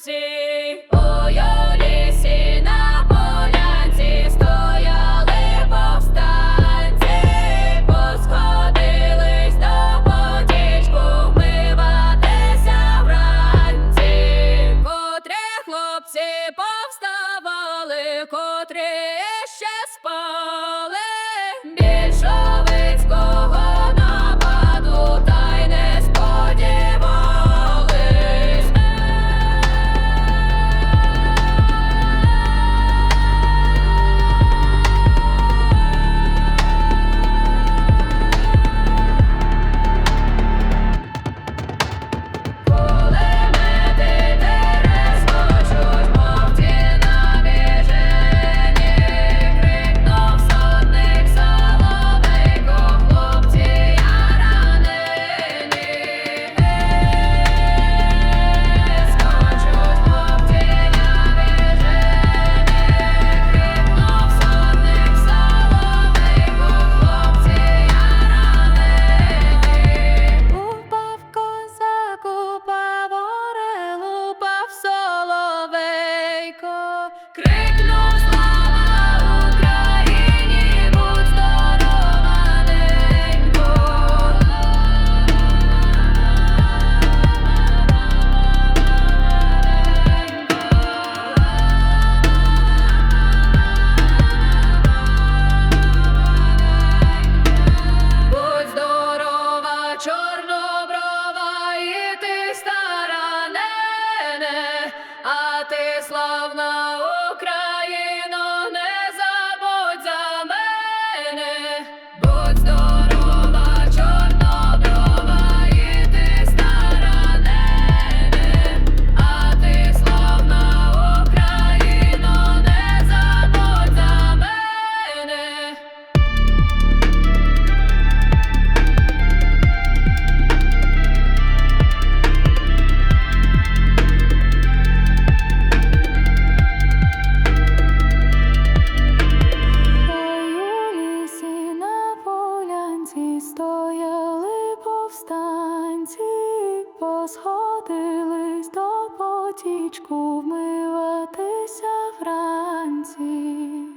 танці, ой на полянці стояли повстанці, посходились до потічку вмиватися вранці, котрі хлопці повставали, котрі. love. Посходились до потічку вмиватися вранці.